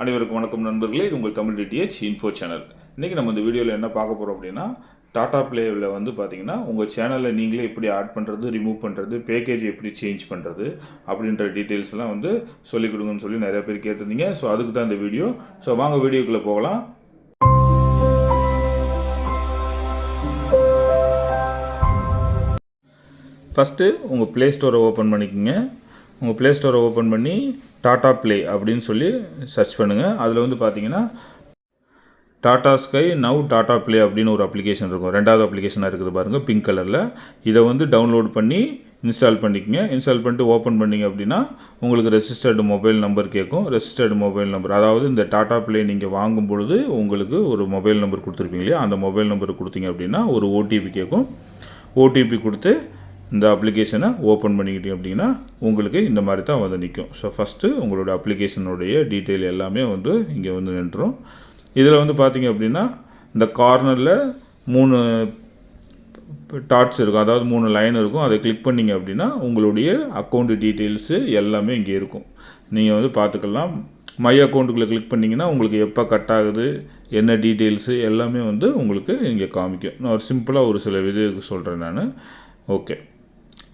அனைவருக்கும் வணக்கம் நண்பர்களே. இது உங்கள் தமிழ் டிடிஹெச் இன்ஃபோ சேனல். இன்றைக்கி நம்ம இந்த வீடியோவில் என்ன பார்க்க போகிறோம் அப்படின்னா டாடா பிளேவில் வந்து பார்த்தீங்கன்னா உங்கள் சேனலில் நீங்களே எப்படி ஆட் பண்ணுறது ரிமூவ் பண்ணுறது பேக்கேஜ் எப்படி சேஞ்ச் பண்ணுறது அப்படின்ற டீட்டெயில்ஸ்லாம் வந்து சொல்லிக் கொடுங்கன்னு சொல்லி நிறைய பேர் கேட்டிருந்தீங்க. ஸோ அதுக்கு தான் இந்த வீடியோ. ஸோ வாங்க வீடியோக்குள்ளே போகலாம். ஃபஸ்ட்டு உங்கள் ப்ளே ஸ்டோரை ஓப்பன் பண்ணிக்கோங்க. உங்கள் ப்ளே ஸ்டோரை ஓப்பன் பண்ணி டாட்டா ப்ளே அப்படின்னு சொல்லி சர்ச் பண்ணுங்கள் அதில் வந்து பார்த்தீங்கன்னா Tata Sky now Tata Play அப்படின்னு ஒரு அப்ளிகேஷன் இருக்கும். ரெண்டாவது அப்ளிகேஷனாக இருக்குது பாருங்கள் பிங்க் கலரில் இதை வந்து டவுன்லோட் பண்ணி இன்ஸ்டால் பண்ணிக்கங்க. இன்ஸ்டால் பண்ணிட்டு ஓப்பன் பண்ணிங்க அப்படின்னா உங்களுக்கு ரெஜிஸ்டர்டு மொபைல் நம்பர் கேட்கும் ரெஜிஸ்டர்டு மொபைல் நம்பர் அதாவது இந்த டாடா ப்ளே நீங்கள் வாங்கும் பொழுது உங்களுக்கு ஒரு மொபைல் நம்பர் கொடுத்துருப்பீங்க இல்லையா? அந்த மொபைல் நம்பர் கொடுத்தீங்க அப்படின்னா ஒரு ஓடிபி கேட்கும் ஓடிபி கொடுத்து இந்த அப்ளிகேஷனை ஓப்பன் பண்ணிக்கிட்டீங்க அப்படின்னா உங்களுக்கு இந்த மாதிரி தான் வந்து நிற்கும் ஸோ ஃபஸ்ட்டு உங்களோட அப்ளிகேஷனுடைய டீட்டெயில் எல்லாமே வந்து இங்கே வந்து நின்றுரும். இதில் வந்து பார்த்தீங்க அப்படின்னா இந்த கார்னரில் மூணு டாட்ஸ் இருக்கும். அதாவது மூணு லைன் இருக்கும். அதை கிளிக் பண்ணிங்க அப்படின்னா உங்களுடைய அக்கௌண்ட் டீட்டெயில்ஸு எல்லாமே இங்கே இருக்கும். நீங்கள் வந்து பார்த்துக்கலாம் மை அக்கௌண்ட்டுக்குள்ளே கிளிக் பண்ணிங்கன்னா உங்களுக்கு எப்போ கட் ஆகுது என்ன டீட்டெயில்ஸு எல்லாமே வந்து உங்களுக்கு இங்கே காமிக்கும். நான் ஒரு சிம்பிளாக ஒரு சில இது சொல்கிறேன் நான். ஓகே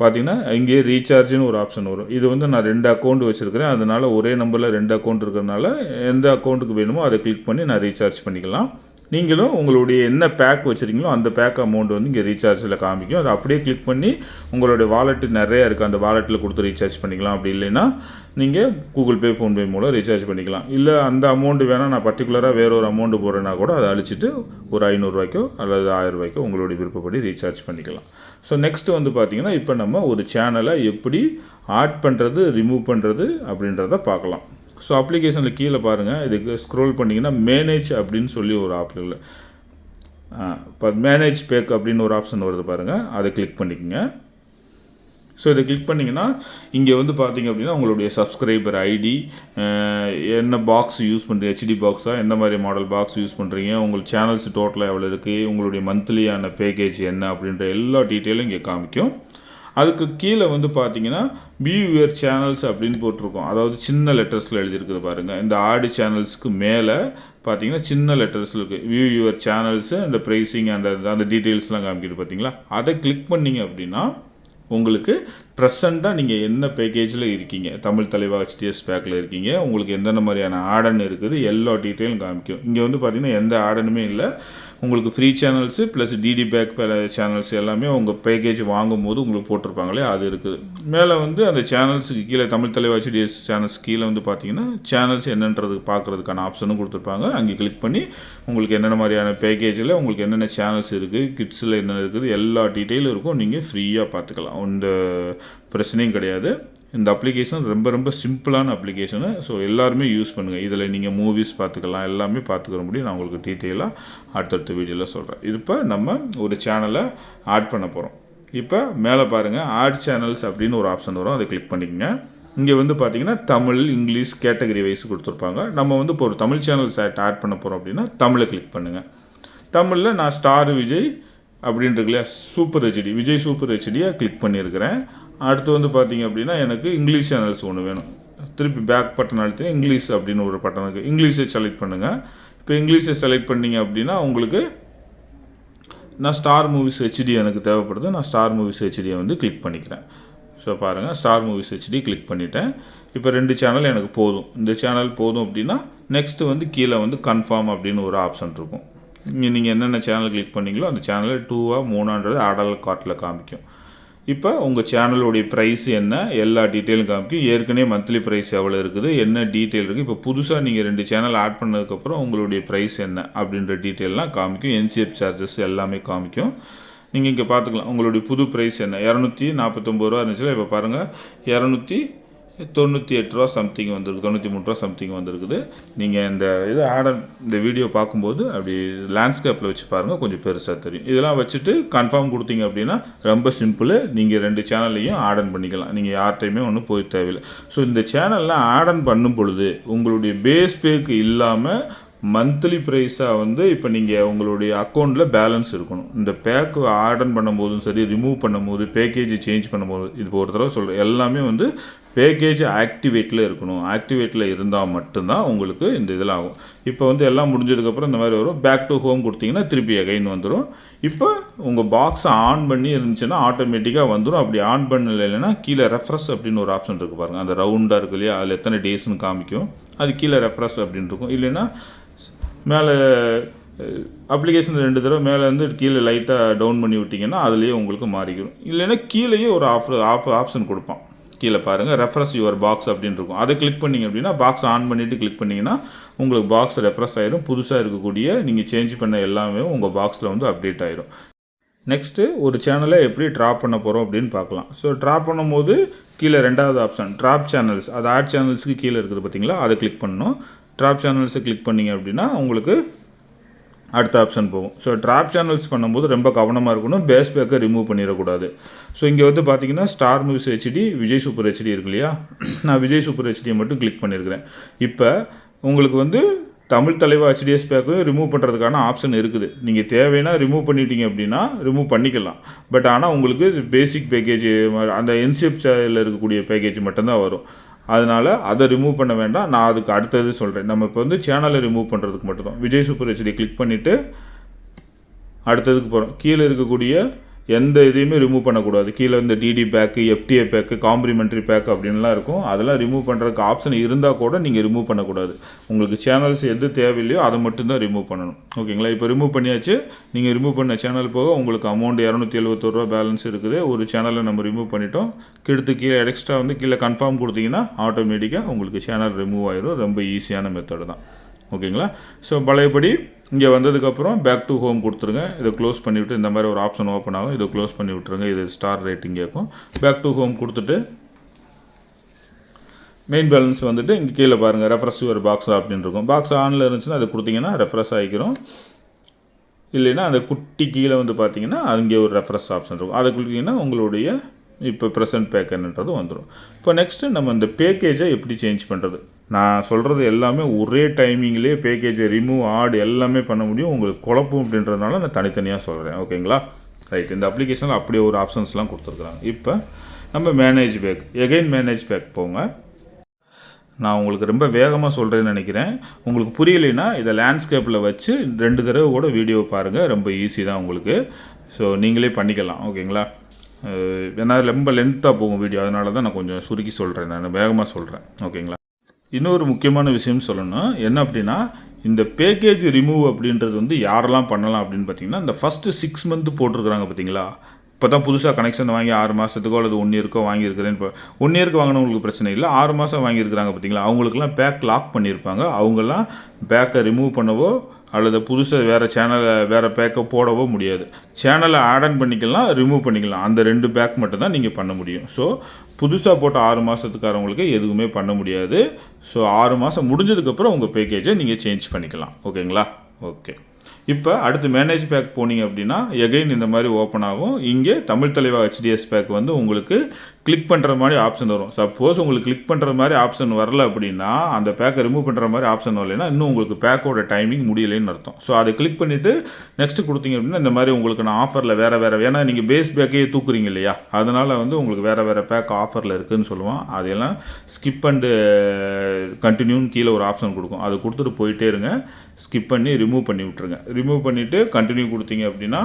பார்த்தீங்கன்னா இங்கேயே ரீசார்ஜ்னு ஒரு ஆப்ஷன் வரும். இது வந்து நான் ரெண்டு அக்கௌண்ட் வச்சுருக்கிறேன். அதனால் ஒரே நம்பரில் ரெண்டு அக்கௌண்ட் இருக்கிறனால எந்த அக்கௌண்ட்டுக்கு வேணுமோ அதை கிளிக் பண்ணி நான் ரீசார்ஜ் பண்ணிக்கலாம். நீங்களும் உங்களுடைய என்ன பேக் வச்சுருக்கீங்களோ அந்த பேக் அமௌண்ட் வந்து இங்கே ரீசார்ஜில் காமிக்கும். அதை அப்படியே கிளிக் பண்ணி உங்களுடைய வாலெட்டு நிறையா இருக்குது அந்த வாலெட்டில் கொடுத்து ரீசார்ஜ் பண்ணிக்கலாம். அப்படி இல்லைன்னா நீங்கள் கூகுள் பே ஃபோன்பே மூலம் ரீசார்ஜ் பண்ணிக்கலாம். இல்லை அந்த அமௌண்ட்டு வேணால் நான் பர்டிகுலராக வேற ஒரு அமௌண்ட்டு போடுறேன்னா கூட அதை அழிச்சிட்டு ஒரு ஐநூறுரூவாய்க்கோ அல்லது ஆயர்ரூவாய்க்கோ உங்களுடைய விருப்பப்படி ரீசார்ஜ் பண்ணிக்கலாம். ஸோ நெக்ஸ்ட் வந்து பார்த்திங்கன்னா இப்போ நம்ம ஒரு சேனலை எப்படி ஆட் பண்ணுறது ரிமூவ் பண்ணுறது அப்படின்றத பார்க்கலாம். ஸோ அப்ளிகேஷனில் கீழே பாருங்கள் இதுக்கு ஸ்க்ரோல் பண்ணிங்கன்னா மேனேஜ் அப்படின்னு சொல்லி ஒரு ஆப்ஷனில் இப்போ மேனேஜ் பேக் அப்படின்னு ஒரு ஆப்ஷன் வருது பாருங்கள் அதை கிளிக் பண்ணிக்கோங்க. ஸோ இதை கிளிக் பண்ணிங்கன்னா இங்கே வந்து பார்த்தீங்க அப்படின்னா உங்களுடைய சப்ஸ்கிரைபர் ஐடி என்ன பாக்ஸ் யூஸ் பண்ணுறீங்க ஹெச்டி பாக்ஸாக என்ன மாதிரி மாடல் பாக்ஸ் யூஸ் பண்ணுறீங்க உங்கள் சேனல்ஸ் டோட்டலாக எவ்வளோ இருக்குது உங்களுடைய மந்த்லியான பேக்கேஜ் என்ன? அப்படின்ற எல்லா டீட்டெயிலும் இங்கே காமிக்கும். அதுக்கு கீழே வந்து பார்த்தீங்கன்னா வியூ சேனல்ஸ் அப்படின்னு போட்டிருக்கோம். அதாவது சின்ன லெட்டர்ஸில் எழுதியிருக்குது பாருங்கள் இந்த ஆடு சேனல்ஸ்க்கு மேலே பார்த்தீங்கன்னா சின்ன லெட்டர்ஸில் இருக்குது வியூ யுவர் சேனல்ஸு அந்த ப்ரைஸிங் அந்த அந்த டீட்டெயில்ஸ்லாம் காமிக்கிது பார்த்தீங்களா அதை கிளிக் பண்ணிங்க அப்படின்னா உங்களுக்கு ப்ரெசண்ட்டாக நீங்கள் என்ன பேக்கேஜில் இருக்கீங்க? தமிழ் தலைவா ஹெச்டிஎஸ் பேக்கில் இருக்கீங்க. உங்களுக்கு எந்தெந்த மாதிரியான ஆடன் இருக்குது? எல்லா டீட்டெயிலும் காமிக்கும். இங்கே வந்து பார்த்தீங்கன்னா எந்த ஆடனுமே இல்லை. உங்களுக்கு free channels plus DD pack channels எல்லாமே உங்கள் பேக்கேஜ் வாங்கும்போது உங்களுக்கு போட்டிருப்பாங்களே அது இருக்குது. மேலே வந்து அந்த சேனல்ஸுக்கு கீழே தமிழ் தலைவா டிஎஸ் சேனல்ஸ் கீழே வந்து பார்த்தீங்கன்னா சேனல்ஸ் என்னன்றது பார்க்குறதுக்கான ஆப்ஷனும் கொடுத்துருப்பாங்க. அங்கே கிளிக் பண்ணி உங்களுக்கு என்னென்ன மாதிரியான பேக்கேஜில் உங்களுக்கு என்னென்ன சேனல்ஸ் இருக்குது கிட்ஸில் என்னென்ன இருக்குது எல்லா டீட்டெயிலும் இருக்கும். நீங்கள் ஃப்ரீயாக பார்த்துக்கலாம் இந்த பிரச்சனையும் கிடையாது. இந்த அப்ளிகேஷன் ரொம்ப ரொம்ப சிம்பிளான அப்ளிகேஷனு ஸோ எல்லாருமே யூஸ் பண்ணுங்கள் இதில் நீங்கள் மூவிஸ் பார்த்துக்கலாம் எல்லாமே பார்த்துக்கிற முடியும். நான் உங்களுக்கு டீட்டெயிலாக அடுத்தடுத்த வீடியோவில் சொல்கிறேன் இப்போ நம்ம ஒரு சேனலை ஆட் பண்ண போகிறோம் இப்போ மேலே பாருங்கள் ஆட் சேனல்ஸ் அப்படின்னு ஒரு ஆப்ஷன் வரும். அதை கிளிக் பண்ணிக்கங்க. இங்கே வந்து பார்த்தீங்கன்னா தமிழ் இங்கிலீஷ் கேட்டகரி வைஸ் கொடுத்துருப்பாங்க. நம்ம வந்து இப்போ ஒரு தமிழ் சேனல்ஸ் ஆட் பண்ண போகிறோம் அப்படின்னா தமிழை கிளிக் பண்ணுங்கள் தமிழில் நான் ஸ்டார் விஜய் அப்படின்ட்டு இல்லையா? சூப்பர் ஹெச்டி விஜய் சூப்பர் ஹெச்டியாக கிளிக் பண்ணியிருக்கிறேன். அடுத்து வந்து பார்த்தீங்க அப்படின்னா எனக்கு இங்கிலீஷ் சேனல்ஸ் ஒன்று வேணும். திருப்பி பேக் பட்டன் அழுத்தி இங்கிலீஷ் அப்படின்னு ஒரு பட்டன் இருக்குது இங்கிலீஷை செலக்ட் பண்ணுங்கள் இப்போ இங்கிலீஷை செலக்ட் பண்ணிங்க அப்படின்னா உங்களுக்கு நான் ஸ்டார் மூவிஸ் ஹெச்டி எனக்கு தேவைப்படுது. நான் ஸ்டார் மூவிஸ் ஹெச்டியை வந்து கிளிக் பண்ணிக்கிறேன். ஸோ பாருங்கள் ஸ்டார் மூவிஸ் ஹெச்டி கிளிக் பண்ணிட்டேன். இப்போ ரெண்டு சேனல் எனக்கு போதும். இந்த சேனல் போதும் அப்படின்னா நெக்ஸ்ட்டு வந்து கீழே வந்து கன்ஃபார்ம் அப்படின்னு ஒரு ஆப்ஷன் இருக்கும். நீங்கள் என்னென்ன சேனல் கிளிக் பண்ணீங்களோ அந்த சேனலில் டூவாக மூணான்றது ஆடல் கார்ட்டில் காமிக்கும். இப்போ உங்கள் சேனலுடைய ப்ரைஸ் என்ன? எல்லா டீட்டெயிலும் காமிக்கும் ஏற்கனவே மந்த்லி ப்ரைஸ் எவ்வளோ இருக்குது? என்ன டீட்டெயில் இருக்குது இப்போ புதுசாக நீங்கள் ரெண்டு சேனல் ஆட் பண்ணதுக்கப்புறம் உங்களுடைய ப்ரைஸ் என்ன? அப்படின்ற டீட்டெயிலாம் காமிக்கும். என்சிஎஃப் சார்ஜஸ் எல்லாமே காமிக்கும். நீங்கள் இங்கே பார்த்துக்கலாம் உங்களுடைய புது ப்ரைஸ் என்ன? இரநூத்தி நாற்பத்தொம்பது ரூபா இருந்துச்சுன்னா இப்போ பாருங்கள் இரநூத்தி தொண்ணூற்றி எட்டு ரூபா சம்திங் வந்திருக்கு. தொண்ணூற்றி மூணு ரூபா சம்திங் வந்திருக்குது. நீங்கள் இந்த இது ஆர்டர் இந்த வீடியோ பார்க்கும்போது அப்படி லேண்ட்ஸ்கேப்பில் வச்சு பாருங்கள் கொஞ்சம் பெருசாக தெரியும். இதெல்லாம் வச்சுட்டு கன்ஃபார்ம் கொடுத்தீங்க அப்படின்னா ரொம்ப சிம்பிள் நீங்கள் ரெண்டு சேனல்லையும் ஆர்டர் பண்ணிக்கலாம். நீங்கள் யார்கிட்டையுமே ஒன்றும் போய் தேவையில்லை. ஸோ இந்த சேனல்லாம் ஆர்டர் பண்ணும் பொழுது உங்களுடைய பேஸ் பேக்கு இல்லாமல் மந்த்லி ப்ரைஸாக வந்து இப்போ நீங்கள் உங்களுடைய அக்கௌண்ட்டில் பேலன்ஸ் இருக்கணும். இந்த பேக்கு ஆர்டர் பண்ணும்போதும் சரி ரிமூவ் பண்ணும்போது பேக்கேஜ் சேஞ்ச் பண்ணும்போது இது ஒரு தடவை சொல்கிறேன் எல்லாமே வந்து பேக்கேஜ் ஆக்டிவேட்டில் இருக்கணும். ஆக்டிவேட்டில் இருந்தால் மட்டும்தான் உங்களுக்கு இந்த இதில் ஆகும். இப்போ வந்து எல்லாம் முடிஞ்சதுக்கப்புறம் இந்த மாதிரி வரும். பேக் டு ஹோம் கொடுத்தீங்கன்னா திருப்பி எகைன் வந்துடும் இப்போ உங்கள் பாக்ஸை ஆன் பண்ணி இருந்துச்சுன்னா ஆட்டோமேட்டிக்காக வந்துடும் அப்படி ஆன் பண்ணல இல்லைன்னா கீழே ரெஃப்ரெஷ் அப்படின்னு ஒரு ஆப்ஷன் இருக்குது பாருங்கள் அந்த ரவுண்டாக இருக்கு இல்லையா? அதில் எத்தனை டேஸ்னு காமிக்கும். அது கீழே ரெஃப்ரெஷ் அப்படின்னு இருக்கும். இல்லைன்னா மேலே அப்ளிகேஷன் ரெண்டு தடவை மேலே வந்து கீழே லைட்டாக டவுன் பண்ணி விட்டிங்கன்னா அதுலேயே உங்களுக்கு மாறிக்கிடும். இல்லைன்னா கீழேயே ஒரு ஆஃப் ஆப் ஆப்ஷன் கொடுப்பான். கீழே பாருங்கள் ரெஃப்ரெஷ் யுவர் பாக்ஸ் அப்படின்னு இருக்கும். அதை கிளிக் பண்ணிங்க அப்படின்னா பாக்ஸ் ஆன் பண்ணிவிட்டு கிளிக் பண்ணிங்கன்னா உங்களுக்கு பாக்ஸ் ரெஃப்ரெஷ் ஆகிடும் புதுசாக இருக்கக்கூடிய நீங்கள் சேஞ்ச் பண்ண எல்லாமே உங்கள் பாக்ஸில் வந்து அப்டேட் ஆகிடும் நெக்ஸ்ட்டு ஒரு சேனலை எப்படி ட்ராப் பண்ண போகிறோம் அப்படின்னு பார்க்கலாம். ஸோ ட்ராப் பண்ணும்போது கீழே ரெண்டாவது ஆப்ஷன் ட்ராப் சேனல்ஸ் அது ஆட் சேனல்ஸ்க்கு கீழே இருக்குது பார்த்தீங்களா அதை கிளிக் பண்ணணும். ட்ராப் சேனல்ஸை கிளிக் பண்ணிங்க அப்படின்னா உங்களுக்கு அடுத்த ஆப்ஷன் போகும். ஸோ ட்ராப் சேனல்ஸ் பண்ணும்போது ரொம்ப கவனமாக இருக்கணும். பேஸ் பேக்கை ரிமூவ் பண்ணிடக்கூடாது. ஸோ இங்கே வந்து பார்த்தீங்கன்னா Star Movies HD Vijay super HD இருக்கு இல்லையா? நான் விஜய் சூப்பர் ஹெச்டியை மட்டும் கிளிக் பண்ணியிருக்கிறேன் இப்போ உங்களுக்கு வந்து தமிழ் தலைவா ஹெச்டிஎஸ் பேக்கையும் ரிமூவ் பண்ணுறதுக்கான ஆப்ஷன் இருக்குது. நீங்கள் தேவைன்னா ரிமூவ் பண்ணிட்டீங்க அப்படின்னா ரிமூவ் பண்ணிக்கலாம். பட் ஆனால் உங்களுக்கு பேசிக் பேக்கேஜ் அந்த என்சிஎஃப்சியில் இருக்கக்கூடிய பேக்கேஜ் மட்டும்தான் வரும். அதனால் அதை ரிமூவ் பண்ண வேண்டாம். நான் அதுக்கு அடுத்தது சொல்கிறேன் நம்ம இப்போ வந்து சேனலை ரிமூவ் பண்ணுறதுக்கு மட்டும்தான். விஜய் சூப்பர் ஹெச்டி கிளிக் பண்ணிவிட்டு அடுத்ததுக்கு போகிறோம் கீழே இருக்கக்கூடிய எந்த இதையுமே ரிமூவ் பண்ணக்கூடாது. கீழே இந்த DD pack FTA pack complimentary pack அப்படின்லாம் இருக்கும். அதெல்லாம் ரிமூவ் பண்ணுறதுக்கு ஆப்ஷன் இருந்தால் கூட நீங்கள் ரிமூவ் பண்ணக்கூடாது. உங்களுக்கு சேனல்ஸ் எது தேவையில்லையோ அதை மட்டும்தான் ரிமூவ் பண்ணணும். ஓகேங்களா? இப்போ ரிமூவ் பண்ணியாச்சு. நீங்கள் ரிமூவ் பண்ண சேனல் போக உங்களுக்கு அமௌண்ட் இரநூத்தி எழுபத்தோருவா பேலன்ஸ் இருக்குது. ஒரு சேனலை நம்ம ரிமூவ் பண்ணிட்டோம். கெடுத்து கீழே எக்ஸ்ட்ரா வந்து கீழே கன்ஃபார்ம் கொடுத்தீங்கன்னா ஆட்டோமேட்டிக்காக உங்களுக்கு சேனல் ரிமூவ் ஆயிடும் ரொம்ப ஈஸியான மெத்தடு தான். ஓகேங்களா? ஸோ பழையபடி இங்கே வந்ததுக்கப்புறம் பேக் டு ஹோம் கொடுத்துருங்க. இதை க்ளோஸ் பண்ணிவிட்டு இந்த மாதிரி ஒரு ஆப்ஷன் ஓப்பன் ஆகும். இதை க்ளோஸ் பண்ணி விட்ருங்க இது ஸ்டார் ரேட்டிங் கேட்கும் பேக் டு ஹோம் கொடுத்துட்டு மெயின் பேலன்ஸ் வந்துட்டு இங்கே கீழே பாருங்கள் ரெஃப்ரெஷ் ஒரு பாக்ஸ் அப்படின்னு இருக்கும். பாக்ஸ் ஆனில் இருந்துச்சுன்னா அதை கொடுத்தீங்கன்னா ரெஃப்ரெஷ் ஆகிக்கிறோம். இல்லைன்னா அந்த குட்டி கீழே வந்து பார்த்தீங்கன்னா அங்கே ஒரு ரெஃப்ரெஷ் ஆப்ஷன் இருக்கும். அதை கொடுத்தீங்கன்னா உங்களுடைய இப்போ ப்ரெசன்ட் பேக்கன்ன்றது வந்துடும் இப்போ நெக்ஸ்ட்டு நம்ம இந்த பேக்கேஜை எப்படி சேஞ்ச் பண்ணுறது நான் சொல்கிறது எல்லாமே ஒரே டைமிங்லேயே பேக்கேஜை ரிமூவ் ஆட் எல்லாமே பண்ண முடியும். உங்களுக்கு குழப்பம் அப்படின்றதுனால நான் தனித்தனியாக சொல்கிறேன் ஓகேங்களா ரைட் இந்த அப்ளிகேஷனில் அப்படியே ஒரு ஆப்ஷன்ஸ்லாம் கொடுத்துருக்குறாங்க. இப்போ நம்ம manage pack again manage pack போங்க. நான் உங்களுக்கு ரொம்ப வேகமாக சொல்கிறேன்னு நினைக்கிறேன். உங்களுக்கு புரியலைன்னா இதை லேண்ட்ஸ்கேப்பில் வச்சு ரெண்டு தடவை கூட வீடியோ பாருங்கள் ரொம்ப ஈஸி தான் உங்களுக்கு. ஸோ நீங்களே பண்ணிக்கலாம். ஓகேங்களா ஏன்னா ரொம்ப லென்த்தாக போகும் வீடியோ அதனால தான் நான் கொஞ்சம் சுருக்கி சொல்கிறேன் நான் வேகமாக சொல்கிறேன் ஓகேங்களா இன்னொரு முக்கியமான விஷயம் சொல்லணும் என்ன அப்படின்னா இந்த பேக்கேஜ் ரிமூவ் அப்படின்றது வந்து யாரெல்லாம் பண்ணலாம் அப்படின்னு பார்த்தீங்கன்னா இந்த ஃபஸ்ட்டு சிக்ஸ் மந்த் போட்டிருக்கிறாங்க பார்த்தீங்களா? இப்போ தான் புதுசாக கனெக்ஷன் வாங்கி ஆறு மாதத்துக்கோ அல்லது ஒன் இயர்க்கோ வாங்கியிருக்கிறேன். இப்போ ஒன் இயருக்கு வாங்கினவங்களுக்கு பிரச்சனை இல்லை. ஆறு மாதம் வாங்கியிருக்கிறாங்க பார்த்தீங்களா அவங்களுக்குலாம் பேக் லாக் பண்ணியிருப்பாங்க. அவங்கெல்லாம் பேக்கை ரிமூவ் பண்ணவோ அல்லது புதுசாக வேறு சேனலை வேறு பேக்கை போடவோ முடியாது. சேனலை ஆட் ஆன் பண்ணிக்கலாம் ரிமூவ் பண்ணிக்கலாம். அந்த ரெண்டு பேக் மட்டும்தான் நீங்கள் பண்ண முடியும். ஸோ புதுசாக போட்ட ஆறு மாதத்துக்காரவங்களுக்கு எதுவுமே பண்ண முடியாது. ஸோ ஆறு மாதம் முடிஞ்சதுக்கப்புறம் உங்கள் பேக்கேஜை நீங்கள் சேஞ்ச் பண்ணிக்கலாம். ஓகேங்களா ஓகே இப்போ அடுத்து மேனேஜ் பேக் போனீங்க அப்படின்னா எகைன் இந்த மாதிரி ஓப்பன் ஆகும். இங்கே தமிழ் தலைவா ஹெச்டிஎஸ் பேக் வந்து உங்களுக்கு கிளிக் பண்ணுற மாதிரி ஆப்ஷன் வரும். சப்போஸ் உங்களுக்கு கிளிக் பண்ணுற மாதிரி ஆப்ஷன் வரல அப்படின்னா அந்த பேக்கை ரிமூவ் பண்ணுற மாதிரி ஆப்ஷன் வரலைன்னா இன்னும் உங்களுக்கு பேக்கோட டைமிங் முடியலைன்னு அர்த்தம். ஸோ அதை கிளிக் பண்ணிவிட்டு நெக்ஸ்ட் கொடுத்தீங்க அப்படின்னா இந்த மாதிரி உங்களுக்கு நான் ஆஃபரில் வேறு வேறு ஏன்னா நீங்கள் பேஸ் பேக்கே தூக்குறீங்க இல்லையா? அதனால் வந்து உங்களுக்கு வேறு வேறு பேக் ஆஃபரில் இருக்குதுன்னு சொல்லுவோம் அதையெல்லாம் ஸ்கிப் அண்டு கண்டினியூன்னு கீழே ஒரு ஆப்ஷன் கொடுக்கும். அதை கொடுத்துட்டு போயிட்டே இருங்க. ஸ்கிப் பண்ணி ரிமூவ் பண்ணி விட்ருங்க ரிமூவ் பண்ணிவிட்டு கண்டினியூ கொடுத்தீங்க அப்படின்னா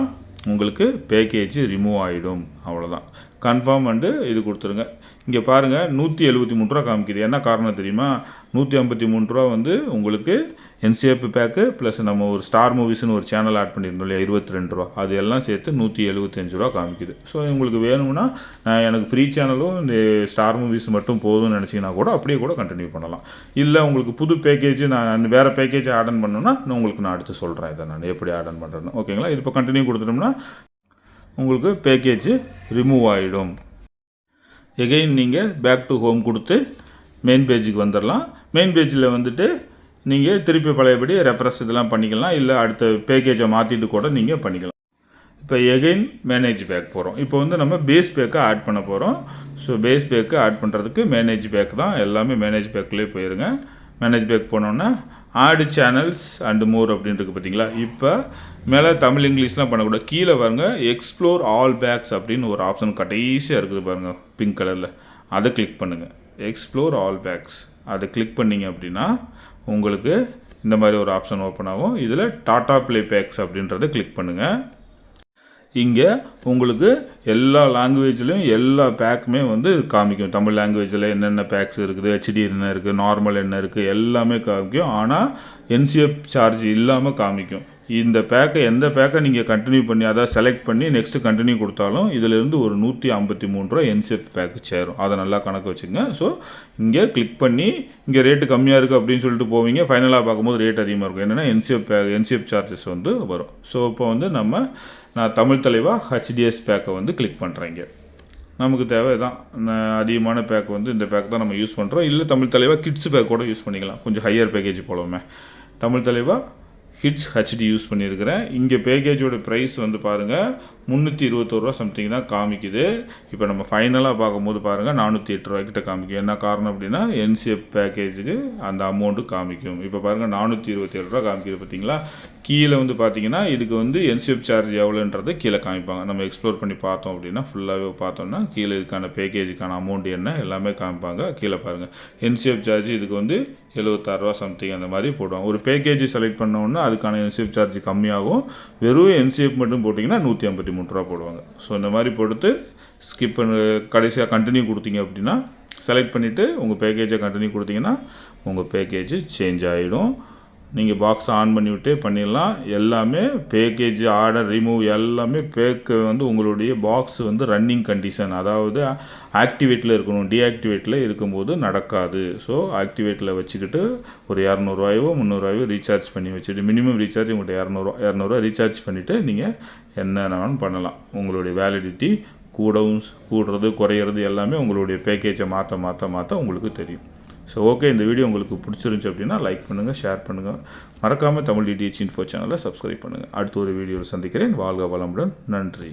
உங்களுக்கு பேக்கேஜ் ரிமூவ் ஆகிடும் அவ்வளோதான் கன்ஃபார்ம் அண்டு இது கொடுத்துருங்க. இங்கே பாருங்கள் நூற்றி எழுபத்தி மூணு ரூபா காமிக்குது. என்ன காரணம் தெரியுமா? நூற்றி ஐம்பத்தி மூணு ரூபா வந்து உங்களுக்கு என்சிஎஃப் பேக்கு ப்ளஸ் நம்ம ஒரு ஸ்டார் மூவிஸ்னு ஒரு சேனல் ஆட் பண்ணியிருந்தோம் இல்லையா? இருபத்தி ரெண்டு ரூபா. அது எல்லாம் சேர்த்து நூற்றி எழுபத்தஞ்சு ரூபா காமிக்குது. ஸோ உங்களுக்கு வேணும்னா நான் எனக்கு ஃப்ரீ சேனலும் இந்த ஸ்டார் மூவிஸ் மட்டும் போதும்னு நினச்சிங்கன்னா கூட அப்படியே கூட கண்டினியூ பண்ணலாம். இல்லை உங்களுக்கு புது பேக்கேஜ் நான் வேறு பேக்கேஜ் ஆடன் பண்ணணும்னா நான் உங்களுக்கு நான் அடுத்து சொல்கிறேன் இதை நான். எப்படி ஆடன் பண்ணுறேன்னு ஓகேங்களா இப்போ கண்டினியூ கொடுத்துட்டோம்னா உங்களுக்கு பேக்கேஜ் ரிமூவ் ஆகிடும் எகெயின் நீங்கள் பேக் டு ஹோம் கொடுத்து மெயின் பேஜுக்கு வந்துடலாம் மெயின் பேஜில் வந்துட்டு நீங்கள் திருப்பி பழையபடி ரெஃப்ரெஷ் இதெல்லாம் பண்ணிக்கலாம். இல்லை அடுத்த பேக்கேஜை மாற்றிட்டு கூட நீங்கள் பண்ணிக்கலாம். இப்போ எகெயின் மேனேஜ் பேக் போகிறோம் இப்போ வந்து நம்ம பேஸ் பேக்கை ஆட் பண்ண போகிறோம் ஸோ பேஸ் பேக்கை ஆட் பண்ணுறதுக்கு மேனேஜ் பேக் தான் எல்லாமே மேனேஜ் பேக்லேயே போயிருங்க. மேனேஜ் பேக் போனோன்னா ஆடு சேனல்ஸ் அண்டு மோர் அப்படின்ட்டு இருக்குது பார்த்தீங்களா இப்போ மேலே தமிழ் இங்கிலீஷ்லாம் பண்ணக்கூடாது கீழே பாருங்கள் எக்ஸ்ப்ளோர் ஆல் பேக்ஸ் அப்படின்னு ஒரு ஆப்ஷன் கடைசியாக இருக்குது பாருங்கள் பிங்க் கலரில் அதை கிளிக் பண்ணுங்கள் எக்ஸ்ப்ளோர் ஆல் பேக்ஸ் அதை கிளிக் பண்ணிங்க அப்படின்னா உங்களுக்கு இந்த மாதிரி ஒரு ஆப்ஷன் ஓப்பன் ஆகும். இதில் டாட்டா ப்ளே பேக்ஸ் அப்படின்றத கிளிக் பண்ணுங்கள் இங்கே உங்களுக்கு எல்லா லாங்குவேஜ்லேயும் எல்லா பேக்குமே வந்து காமிக்கும். தமிழ் லாங்குவேஜில் என்னென்ன பேக்ஸ் இருக்குது ஹெச்டி என்ன இருக்குது நார்மல் என்ன இருக்குது எல்லாமே காமிக்கும். ஆனால் என்சிஎஃப் சார்ஜ் இல்லாமல் காமிக்கும். இந்த பேக்கை எந்த பேக்கை நீங்கள் கண்டினியூ பண்ணி அதாவது செலக்ட் பண்ணி நெக்ஸ்ட்டு கண்டினியூ கொடுத்தாலும் இதிலிருந்து ஒரு நூற்றி ஐம்பத்தி மூணு ரூபா என்சிஎஃப் பேக்கு சேரும். அதை நல்லா கணக்கு வச்சுங்க ஸோ இங்கே கிளிக் பண்ணி இங்கே ரேட்டு கம்மியாக இருக்குது அப்படின்னு சொல்லிட்டு போவீங்க. ஃபைனலாக பார்க்கும்போது ரேட் அதிகமாக இருக்கும். என்னென்னா என்சிஎஃப் பேக் என்சிஎஃப் சார்ஜஸ் வந்து வரும். ஸோ இப்போ வந்து நம்ம நான் தமிழ் தலைவாக ஹெச்டிஎஸ் பேக்கை வந்து கிளிக் பண்ணுறேங்க நமக்கு தேவை தான் நான் அதிகமான பேக் வந்து இந்த பேக் தான் நம்ம யூஸ் பண்ணுறோம் இல்லை தமிழ் தலைவா கிட்ஸ் பேக் கூட யூஸ் பண்ணிக்கலாம். கொஞ்சம் ஹையர் பேக்கேஜ் போலவுமே. தமிழ் தலைவா ஹிட்ஸ் ஹெச்டி யூஸ் பண்ணியிருக்கிறேன். இங்கே பேக்கேஜோட ப்ரைஸ் வந்து பாருங்கள் முந்நூற்றி இருபத்தோருவா சம்திங் தான் காமிக்குது. இப்போ நம்ம ஃபைனலாக பார்க்கும்போது பாருங்கள் நானூற்றி எட்டு ரூபாய்க்கிட்ட காமிக்கும் என்ன காரணம் அப்படின்னா என்சிஎஃப் பேக்கேஜுக்கு அந்த அமௌண்ட்டு காமிக்கும். இப்போ பாருங்கள் நானூற்றி இருபத்தேழு ரூபா காமிக்குது பார்த்தீங்களா கீழே வந்து பார்த்தீங்கன்னா இதுக்கு வந்து என்சிஎஃப் சார்ஜ் எவ்வளோன்றது கீழே காமிப்பாங்க. நம்ம எக்ஸ்ப்ளோர் பண்ணி பார்த்தோம் அப்படின்னா ஃபுல்லாகவே பார்த்தோம்னா கீழே இதுக்கான பேக்கேஜுக்கான அமௌண்ட் என்ன எல்லாமே காமிப்பாங்க. கீழே பாருங்கள் என்சிஎஃப் சார்ஜ் இதுக்கு வந்து எழுபத்தாறுரூவா சம்திங் அந்த மாதிரி போடுவாங்க. ஒரு பேக்கேஜ் செலக்ட் பண்ணோன்னா அதுக்கான என்சிஎஃப் சார்ஜ் கம்மியாகும். வெறும் என்சிஎஃப் மட்டும் போட்டிங்கன்னா நூற்றி ஐம்பத்தி மூணு ரூபா போடுவாங்க. ஸோ இந்த மாதிரி போட்டு ஸ்கிப் பண்ண கடைசியாக கண்டினியூ கொடுத்தீங்க அப்படின்னா செலக்ட் பண்ணிவிட்டு உங்கள் பேக்கேஜை கண்டினியூ கொடுத்தீங்கன்னா உங்கள் பேக்கேஜ் சேஞ்ச் ஆகிடும் நீங்கள் பாக்ஸ் ஆன் பண்ணிவிட்டு பண்ணிடலாம். எல்லாமே பேக்கேஜ் ஆர்டர் ரிமூவ் எல்லாமே பேக்கு வந்து உங்களுடைய பாக்ஸ் வந்து ரன்னிங் கண்டிஷன் அதாவது ஆக்டிவேட்டில் இருக்கணும். டீஆக்டிவேட்டில் இருக்கும்போது நடக்காது. ஸோ ஆக்டிவேட்டில் வச்சுக்கிட்டு ஒரு இரநூறுவாயோ முந்நூறுவாயோ ரீசார்ஜ் பண்ணி வச்சுட்டு மினிமம் ரீசார்ஜ் உங்கள்கிட்ட இரநூறுவா இரநூறுவா ரீசார்ஜ் பண்ணிவிட்டு நீங்கள் என்னென்னாலும் பண்ணலாம். உங்களுடைய வேலிடிட்டி கூடவும் கூடுறது குறையிறது எல்லாமே உங்களுடைய பேக்கேஜை மாற்ற மாற்ற மாற்ற உங்களுக்கு தெரியும். ஸோ ஓகே இந்த வீடியோ உங்களுக்கு பிடிச்சிருந்துச்சி அப்படின்னா லைக் பண்ணுங்கள் ஷேர் பண்ணுங்கள் மறக்காமல் தமிழ் டிடிஹெச் இன்ஃபோ சேனலை சப்ஸ்கிரைப் பண்ணுங்கள் அடுத்த ஒரு வீடியோவில் சந்திக்கிறேன். வாழ்க வளமுடன். நன்றி.